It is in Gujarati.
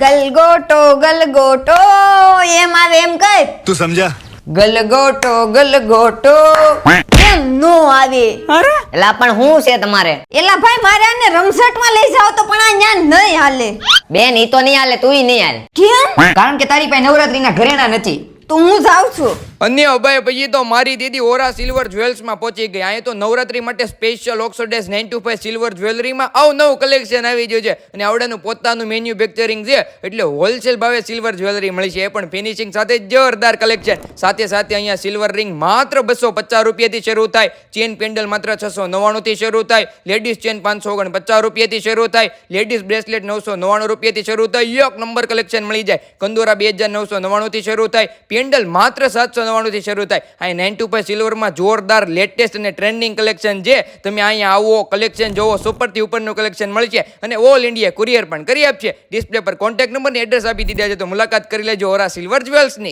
ગલગોટો ગલગોટો એમ આવે એમ કર. તું સમજા. ગલગોટો ગલગોટો એમ નો આવે. એલા પણ હું છે તમારે? એલા ભાઈ મારે આને રમસટમાં લઈ જાવ તો પણ આ નહીં હાલે. બેન ઈ તો નહીં હાલે તું ઈ નહીં હાલે. કેમ? કારણ કે તારી પાસે નવરાત્રી ના ઘરેણા નથી. તો હું જાઉં છું. અન્ય પછી તો મારી દીદી ઓરા સિલ્વર જ્વેલ્સમાં પહોંચી ગઈ. અહીંયા તો નવરાત્રી માટે સ્પેશિયલ ઓક્સોડેસ નાઇન ટુ ફાઈવ સિલ્વર જ્વેલરીમાં અવનવું કલેક્શન આવી ગયું છે. અને આવડાનું પોતાનું મેન્યુફેક્ચરિંગ છે, એટલે હોલસેલ ભાવે સિલ્વર જ્વેલરી મળી છે. એ પણ ફિનિશિંગ સાથે જોરદાર કલેક્શન સાથે સાથે અહીંયા સિલ્વર રિંગ માત્ર બસો પચાસ રૂપિયાથી શરૂ થાય. ચેન પેન્ડલ માત્ર છસો નવ્વાણુંથી શરૂ થાય. લેડીઝ ચેન પાંચસો ઓગણપચાસ રૂપિયાથી શરૂ થાય. લેડીઝ બ્રેસલેટ નવસો નવ્વાણું રૂપિયાથી શરૂ થાય. એક નંબર કલેક્શન મળી જાય. કંદોરા બે હજાર નવસો નવ્વાણુંથી શરૂ થાય. પેન્ડલ માત્ર સાતસો નવ્વાણુંથી શરૂ થાય. અહીં નાઇન ટુ ફાઈવ સિલ્વરમાં જોરદાર લેટેસ્ટ અને ટ્રેન્ડિંગ કલેક્શન છે. તમે અહીંયા આવો કલેક્શન જોવો સુપરથી ઉપરનું કલેક્શન મળશે અને ઓલ ઇન્ડિયા કુરિયર પણ કરી આપશે. ડિસ્પ્લે પર કોન્ટેક્ટ નંબર એડ્રેસ આપી દીધા છે. તો મુલાકાત કરી લેજો ઓરા સિલ્વર જ્વેલ્સની